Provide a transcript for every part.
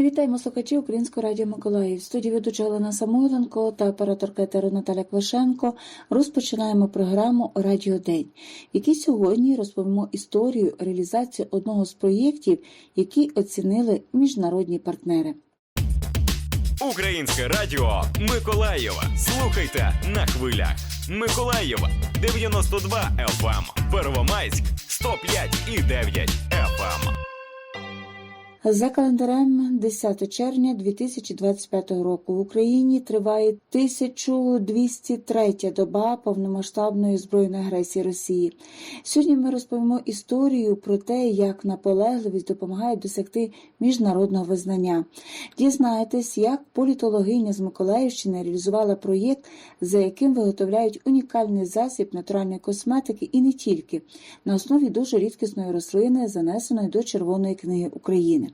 Вітаємо слухачів Українського радіо Миколаїв. Студії ведуча Олена Самойленко та операторка етеру Наталя Квашенко розпочинаємо програму Радіо День, в якій сьогодні розповімо історію реалізації одного з проєктів, які оцінили міжнародні партнери. Українське радіо Миколаєва. Слухайте на хвилях. Миколаєва 92 FM, Первомайськ 105 і 9 FM. За календарем 10 червня 2025 року в Україні триває 1203 доба повномасштабної збройної агресії Росії. Сьогодні ми розповімо історію про те, як наполегливість допомагає досягти міжнародного визнання. Дізнаєтесь, як політологиня з Миколаївщини реалізувала проєкт, за яким виготовляють унікальний засіб натуральної косметики і не тільки на основі дуже рідкісної рослини, занесеної до Червоної книги України.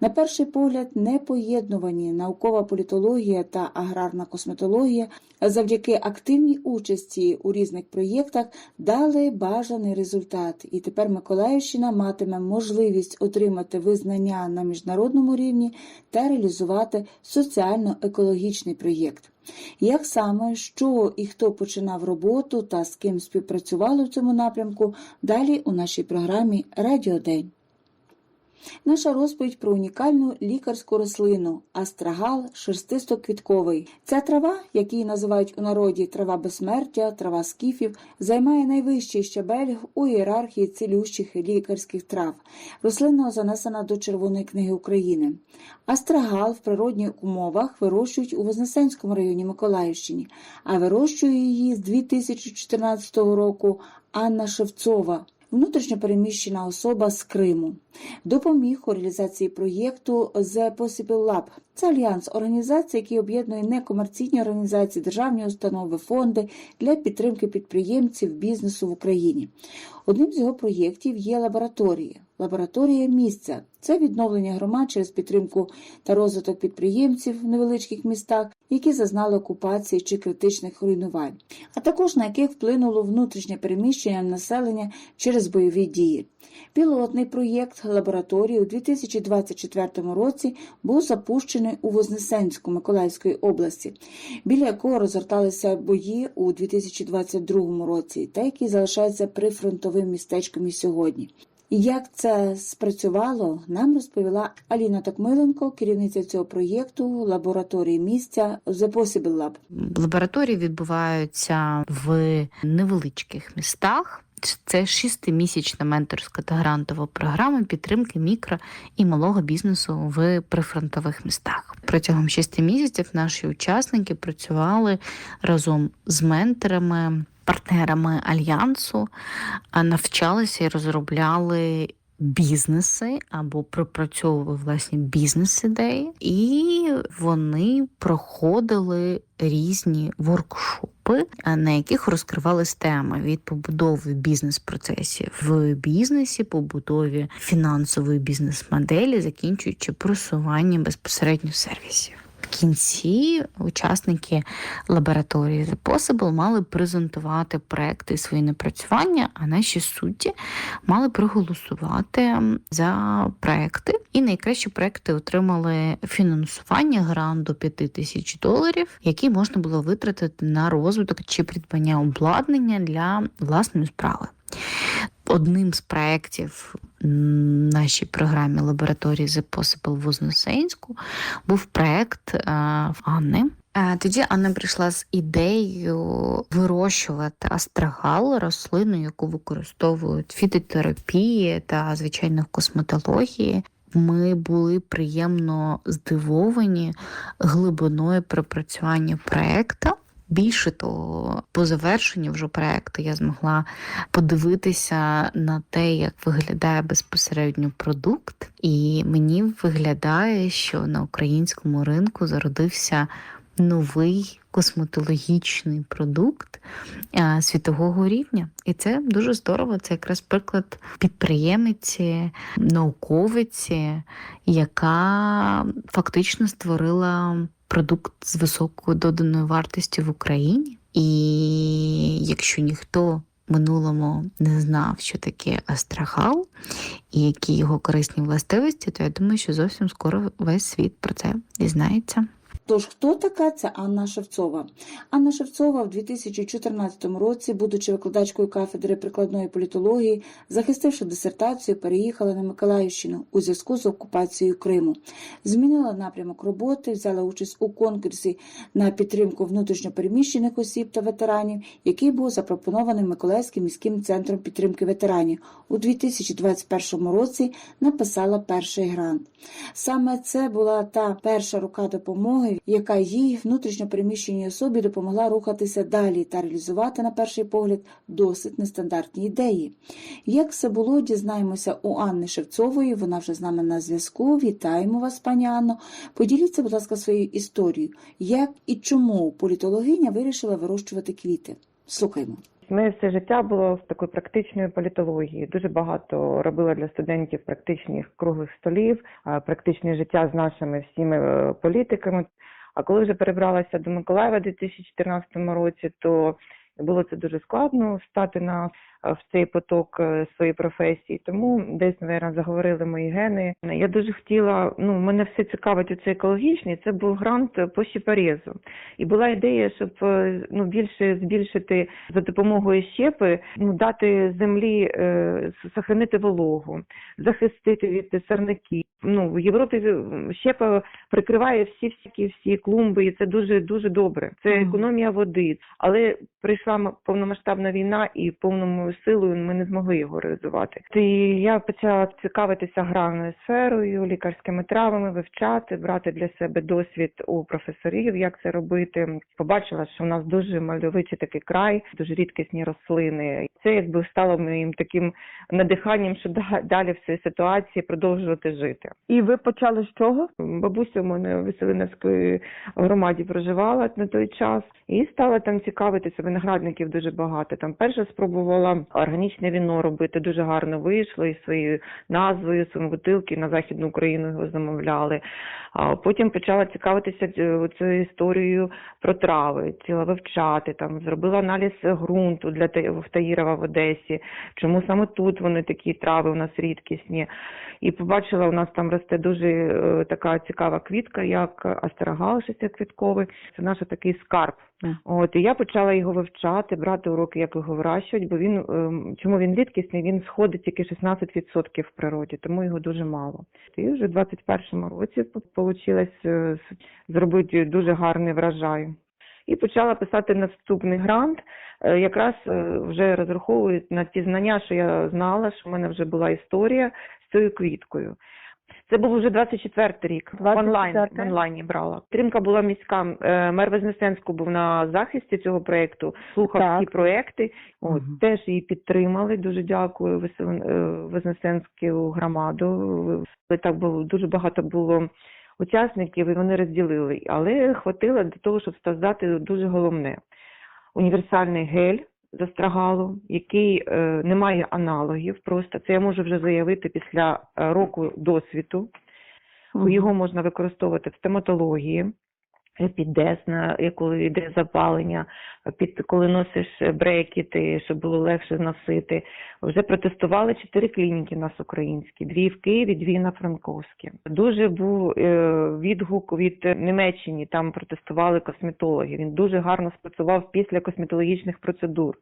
На перший погляд, непоєднувані наукова політологія та аграрна косметологія завдяки активній участі у різних проєктах дали бажаний результат, і тепер Миколаївщина матиме можливість отримати визнання на міжнародному рівні та реалізувати соціально-екологічний проєкт. Як саме, що і хто починав роботу та з ким співпрацювали в цьому напрямку, далі у нашій програмі Радіодень. Наша розповідь про унікальну лікарську рослину астрагал шерстисто-квітковий. Ця трава, як її називають у народі трава безсмертя, трава скіфів, займає найвищий щабель у ієрархії цілющих лікарських трав. Рослина занесена до Червоної книги України. Астрагал в природних умовах вирощують у Вознесенському районі Миколаївщини, а вирощує її з 2014 року Анна Шевцова внутрішньо переміщена особа з Криму. Допоміг у реалізації проєкту The Possible Lab. Це альянс організацій, який об'єднує некомерційні організації, державні установи, фонди для підтримки підприємців бізнесу в Україні. Одним з його проєктів є лабораторія. Лабораторія місця це відновлення громад через підтримку та розвиток підприємців в невеличких містах, які зазнали окупації чи критичних руйнувань, а також на яких вплинуло внутрішнє переміщення населення через бойові дії. Пілотний проєкт лабораторії у 2024 році був запущений у Вознесенську Миколаївської області, біля якого розгорталися бої у 2022 році, та які залишаються прифронтовим містечком і сьогодні. Як це спрацювало, нам розповіла Аліна Токмиленко, керівниця цього проєкту лабораторії місця The Possible Lab. Лабораторії відбуваються в невеличких містах. Це шестимісячна менторська та грантова програма підтримки мікро і малого бізнесу в прифронтових містах. Протягом шести місяців наші учасники працювали разом з менторами, партнерами альянсу, навчалися і розробляли. Бізнеси або пропрацьовували власні бізнес-ідеї, і вони проходили різні воркшопи, на яких розкривались теми від побудови бізнес-процесів в бізнесі, побудові фінансової бізнес-моделі, закінчуючи просуванням безпосередньо сервісів. Кінці учасники лабораторії The Possible мали презентувати проекти свої напрацювання, а наші судді мали проголосувати за проекти. І найкращі проекти отримали фінансування грант до 5 тисяч доларів, які можна було витратити на розвиток чи придбання обладнання для власної справи. Одним з проєктів нашій програмі лабораторії The Possible Вознесенську був проєкт Анни. Тоді Анна прийшла з ідеєю вирощувати астрагал, рослину, яку використовують фітотерапії та звичайно в косметології. Ми були приємно здивовані глибиною пропрацювання проекту. Більше того, по завершенню вже проекту я змогла подивитися на те, як виглядає безпосередньо продукт, і мені виглядає, що на українському ринку зародився новий косметологічний продукт світового рівня. І це дуже здорово. Це якраз приклад підприємиці, науковиці, яка фактично створила продукт з високою доданою вартістю в Україні. І якщо ніхто минулому не знав, що таке астрахал і які його корисні властивості, то я думаю, що зовсім скоро весь світ про це дізнається. Тож, хто така ця Анна Шевцова? Анна Шевцова в 2014 році, будучи викладачкою кафедри прикладної політології, захистивши дисертацію, переїхала на Миколаївщину у зв'язку з окупацією Криму. Змінила напрямок роботи, взяла участь у конкурсі на підтримку внутрішньопереміщених осіб та ветеранів, який був запропонований Миколаївським міським центром підтримки ветеранів. У 2021 році написала перший грант. Саме це була та перша рука допомоги, яка їй, внутрішньопереміщеній особі, допомогла рухатися далі та реалізувати, на перший погляд, досить нестандартні ідеї. Як все було, дізнаємося у Анни Шевцової. Вона вже з нами на зв'язку. Вітаємо вас, пані Анно. Поділіться, будь ласка, своєю історією. Як і чому політологиня вирішила вирощувати квіти? Слухаймо. Моє все життя було з такої практичної політології. Дуже багато робила для студентів практичних круглих столів, практичне життя з нашими всіми е, політиками. А коли вже перебралася до Миколаєва у 2014 році, то було це дуже складно стати на в цей поток е, своєї професії. Тому десь, мабуть, заговорили мої гени. Я дуже хотіла, ну, мене все цікавить оце екологічне, це був грант по щепорезу. І була ідея, щоб е, ну, більше збільшити за допомогою щепи, ну, дати землі, е, сохранити вологу, захистити від сорняків. Ну, в Європі е, щепа прикриває всі всякі всі клумби, і це дуже дуже добре. Це економія води. Але прийшла повномасштабна війна, і повною силою ми не змогли його реалізувати. І я почала цікавитися аграрною сферою, лікарськими травами, вивчати, брати для себе досвід у професорів, як це робити. Побачила, що в нас дуже мальовичий такий край, дуже рідкісні рослини. Це якби стало моїм таким надиханням, що далі в цій ситуації продовжувати жити. І ви почали з чого? Бабуся у мене в Веселинівській громаді проживала на той час і стала там цікавитися. Виноградників дуже багато. Там перша спробувала органічне віно робити. Дуже гарно вийшло і своєю назвою, своїм бутилки на західну Україну його замовляли. А потім почала цікавитися е, цією історією про трави, хотіла вивчати там, зробила аналіз ґрунту для Таїрова в Одесі. Чому саме тут вони такі трави у нас рідкісні? І побачила, у нас там росте дуже е, така цікава квітка, як астрагал шестиквітковий. Це наш такий скарб. От і я почала його вивчати, брати уроки, як його вирощувати, бо він ем, чому він рідкісний? Він сходить тільки 16% в природі, тому його дуже мало. І вже в 21-му році вийшло зробити дуже гарний врожай. І почала писати наступний грант. Е, Якраз е, вже розраховують на ті знання, що я знала, що в мене вже була історія з цією квіткою. Це був вже 24-й рік. 24-й? в онлайні брала. Підтримка була мізька. Е, Мер Вознесенську був на захисті цього проєкту, слухав Так. всі проєкти. От, Мгм. Теж її підтримали. Дуже дякую е, Вознесенську громаду. Так було дуже багато було учасників, і вони розділили. Але хватило для того, щоб создати дуже головне універсальний гель застрагалу, який е, не має аналогів. Просто це я можу вже заявити після е, року досвіду. Його можна використовувати в стоматології. Під е, коли йде запалення, під коли носиш брекети, щоб було легше носити. Вже протестували чотири клініки нас українські: дві в Києві, дві на Франковській. Дуже був е, відгук від Німеччини. Там протестували косметологи. Він дуже гарно спрацював після косметологічних процедур.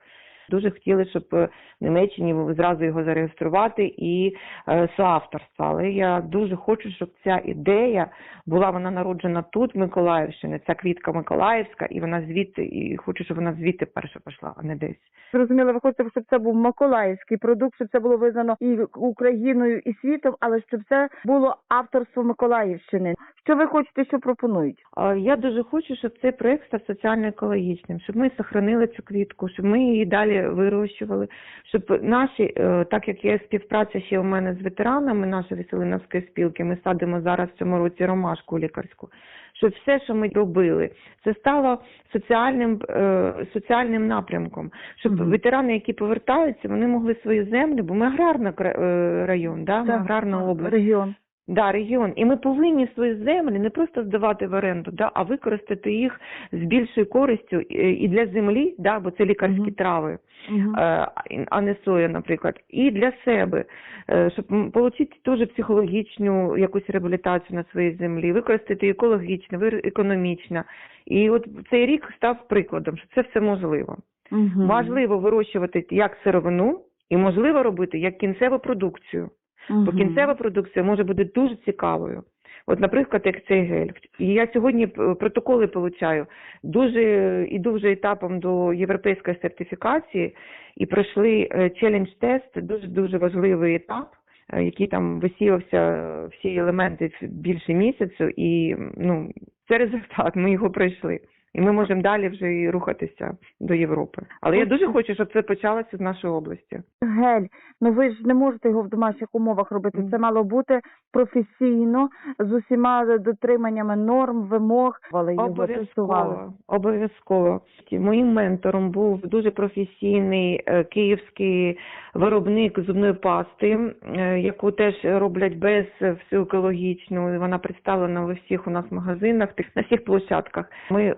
Дуже хотіли, щоб е, в Німеччині зразу його зареєструвати і е, соавторство. Але я дуже хочу, щоб ця ідея була вона народжена тут, в Миколаївщині. Ця квітка Миколаївська, і вона звідти, і хочу, щоб вона звідти перша пішла, а не десь. Зрозуміло, ви хочете, щоб це був миколаївський продукт, щоб це було визнано і Україною, і світом, але щоб це було авторство Миколаївщини. Що ви хочете, що пропонують? Я дуже хочу, щоб цей проект став соціально-екологічним, щоб ми сохранили цю квітку, щоб ми її далі вирощували, щоб наші, е, так як є співпраця ще у мене з ветеранами нашої Веселиновської спілки, ми садимо зараз в цьому році ромашку лікарську, щоб все, що ми робили, це стало соціальним, е, соціальним напрямком, щоб Мгм. ветерани, які повертаються, вони могли свою землю, бо ми аграрний е, район, да? ми аграрна область. регіон. Да, регіон. І ми повинні свої землі не просто здавати в оренду, да, а використати їх з більшою користю е, і для землі, да, бо це лікарські Мгм. трави, Мгм. е, а не соя, наприклад, і для себе, е, щоб отримати теж психологічну якусь реабілітацію на своїй землі, використати екологічно, економічно. І от цей рік став прикладом, що це все можливо. Мгм. Можливо вирощувати як сировину, і можливо робити як кінцеву продукцію. Бо кінцева продукція може бути дуже цікавою. От, наприклад, як цей гель. І я сьогодні протоколи получаю. Дуже іду вже етапом до європейської сертифікації і пройшли е, челендж-тест, дуже дуже важливий етап, е, який там висіявся всі елементи більше місяцю, і ну це результат. Ми його пройшли. І ми можемо далі вже і рухатися до Європи. Але я дуже хочу, щоб це почалося з нашої області. Гель, ну ви ж не можете його в домашніх умовах робити. Це мало бути професійно з усіма дотриманнями норм, вимог. Але його. Обов'язково, обов'язково. Моїм ментором був дуже професійний е, київський виробник зубної пасти, е, яку теж роблять без е, всю екологічну. Вона представлена у всіх у нас магазинах, на всіх площадках. Ми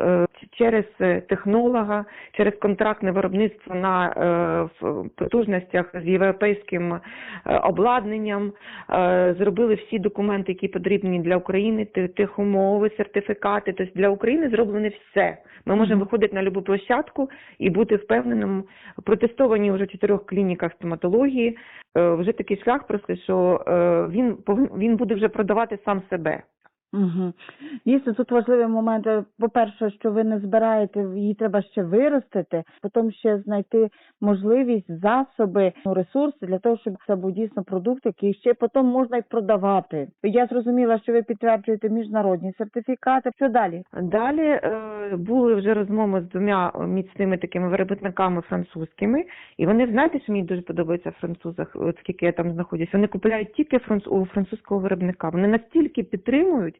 через е, технолога, через контрактне виробництво на е, потужностях з європейським е, обладнанням е, зробили всі документи, які потрібні для України, те- техумови, сертифікати. Тобто для України зроблено все. Ми можемо виходити на будь-яку площадку і бути впевненим. Протестовані вже в чотирьох клініках стоматології. Е, Вже такий шлях просто, що е, він він буде вже продавати сам себе. Угу. Дійсно, тут важливий момент. е, По-перше, що ви не збираєте, її треба ще виростити, потім ще знайти можливість, засоби, ну, ресурси для того, щоб це був дійсно продукт, який ще потім можна й продавати. Я зрозуміла, що ви підтверджуєте міжнародні сертифікати. Що далі? Далі е, були вже розмови з двома міцними такими виробниками французькими, і вони знаєте, що мені дуже подобається в французах, скільки я там знаходжусь. Вони купляють тільки франц... у французького виробника. Вони настільки підтримують.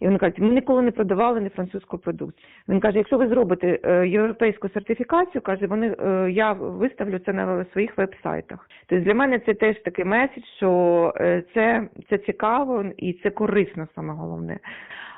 І вони кажуть, ми ніколи не продавали не французьку продукцію. Він каже, якщо ви зробите е, європейську сертифікацію, каже, вони е, я виставлю це на своїх веб-сайтах. Тобто для мене це теж такий меседж, що е, це, це цікаво і це корисно саме головне.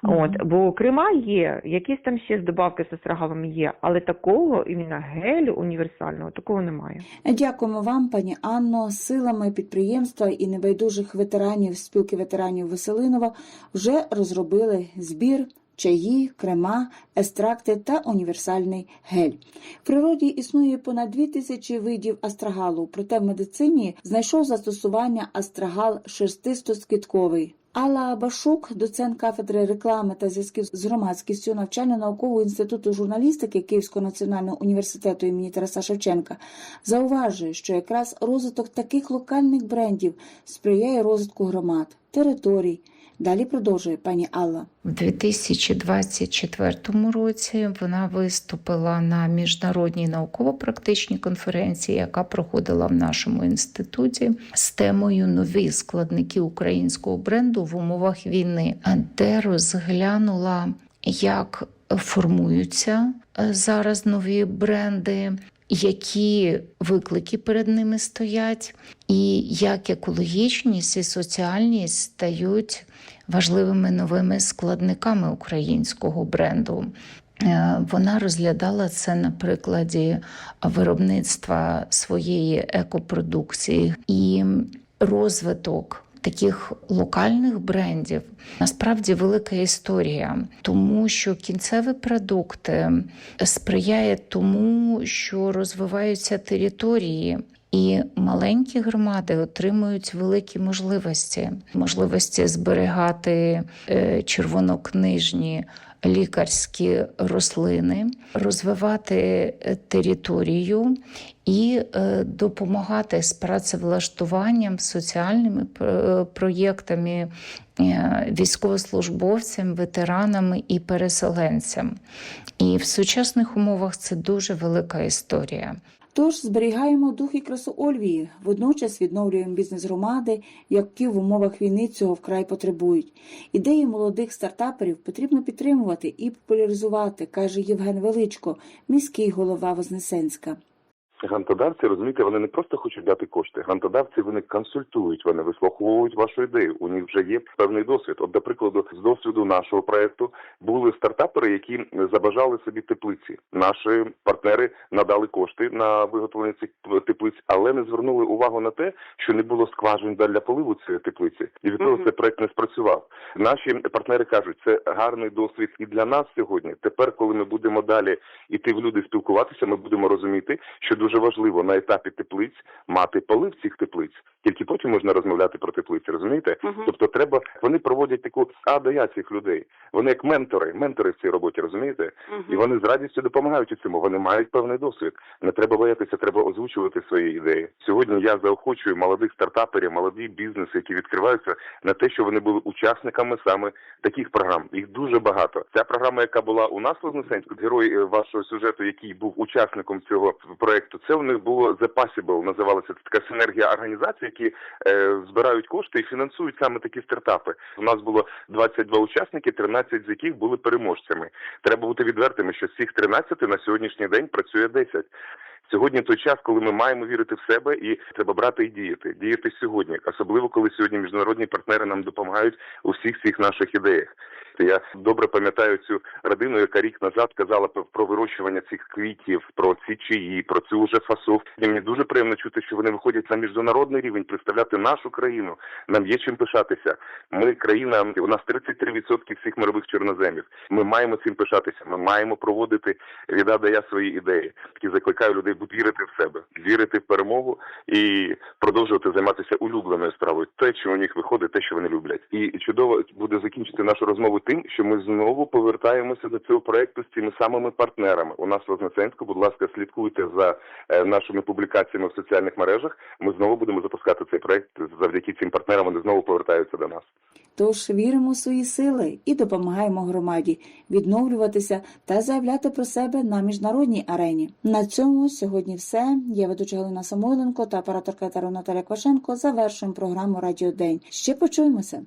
Мгм. От, бо крема є, якісь там ще з добавки з астрагалами є, але такого іменно гелю універсального такого немає. Дякуємо вам, пані Анно. Силами підприємства і небайдужих ветеранів спілки ветеранів Веселинова вже розробили збір. Чаї, крема, естракти та універсальний гель. В природі існує понад дві тисячі видів астрагалу, проте в медицині знайшов застосування астрагал шерстисто-скидковий. Алла Башук, доцент кафедри реклами та зв'язків з громадськістю навчально-наукового інституту журналістики Київського національного університету імені Тараса Шевченка, зауважує, що якраз розвиток таких локальних брендів сприяє розвитку громад, територій. Далі продовжує пані Алла. В 2024 році вона виступила на міжнародній науково-практичній конференції, яка проходила в нашому інституті з темою Нові складники українського бренду в умовах війни, де розглянула, як формуються зараз нові бренди. Які виклики перед ними стоять, і як екологічність і соціальність стають важливими новими складниками українського бренду. Е, Вона розглядала це на прикладі виробництва своєї екопродукції і розвиток. Таких локальних брендів. Насправді велика історія, тому що кінцеві продукти сприяє тому, що розвиваються території, і маленькі громади отримують великі можливості, можливості зберігати е, червонокнижні лікарські рослини, розвивати е, територію і е, допомагати з працевлаштуванням, соціальними е, проєктами е, військовослужбовцям, ветеранам і переселенцям. І в сучасних умовах це дуже велика історія. Тож зберігаємо дух і красу Ольвії, водночас відновлюємо бізнес громади, які в умовах війни цього вкрай потребують. Ідеї молодих стартаперів потрібно підтримувати і популяризувати, каже Євген Величко, міський голова Вознесенська. Грантодавці, розумієте, вони не просто хочуть дати кошти. Грантодавці вони консультують, вони вислуховують вашу ідею. У них вже є певний досвід. От, до прикладу, з досвіду нашого проекту були стартапери, які забажали собі теплиці. Наші партнери надали кошти на виготовлення цих теплиць, але не звернули увагу на те, що не було скважин для поливу цієї теплиці, і від того Мгм. цей проект не спрацював. Наші партнери кажуть, це гарний досвід і для нас сьогодні. Тепер, коли ми будемо далі іти в люди спілкуватися, ми будемо розуміти, що дуже важливо на етапі теплиць мати полив цих теплиць. Тільки потім можна розмовляти про теплиці, розумієте? Мгм. Тобто треба вони проводять таку а до я цих людей. Вони як ментори, ментори в цій роботі, розумієте? Мгм. І вони з радістю допомагають у цьому. Вони мають певний досвід. Не треба боятися, треба озвучувати свої ідеї. Сьогодні я заохочую молодих стартаперів, молоді бізнеси, які відкриваються на те, що вони були учасниками саме таких програм. Їх дуже багато. Ця програма, яка була у нас в Вознесенську, герой е, вашого сюжету, який був учасником цього проекту, це у них було The Possible, називалося це така синергія організацій, які е, збирають кошти і фінансують саме такі стартапи. У нас було 22 учасники, 13 з яких були переможцями. Треба бути відвертими, що з цих 13 на сьогоднішній день працює 10. Сьогодні той час, коли ми маємо вірити в себе, і треба брати і діяти. Діяти сьогодні, особливо коли сьогодні міжнародні партнери нам допомагають у всіх цих наших ідеях. Я добре пам'ятаю цю родину, яка рік назад казала про- вирощування цих квітів, про ці чаї, про цю вже фасовку. І мені дуже приємно чути, що вони виходять на міжнародний рівень представляти нашу країну. Нам є чим пишатися. Ми країна, у нас 33% всіх мирових чорноземів. Ми маємо цим пишатися. Ми маємо проводити від А до Я свої ідеї. Такі закликаю людей вірити в себе, вірити в перемогу і продовжувати займатися улюбленою справою. Те, що у них виходить, те, що вони люблять. І чудово буде закінчити нашу розмову тим, що ми знову повертаємося до цього проекту з цими самими партнерами. У нас в Вознесенську, будь ласка, слідкуйте за е, нашими публікаціями в соціальних мережах. Ми знову будемо запускати цей проект. Завдяки цим партнерам вони знову повертаються до нас. Тож віримо в свої сили і допомагаємо громаді відновлюватися та заявляти про себе на міжнародній арені. На цьому сьогодні все. Я ведуча Галина Самойленко та операторка Тару Наталя Квашенко завершуємо програму Радіо День. Ще почуємося.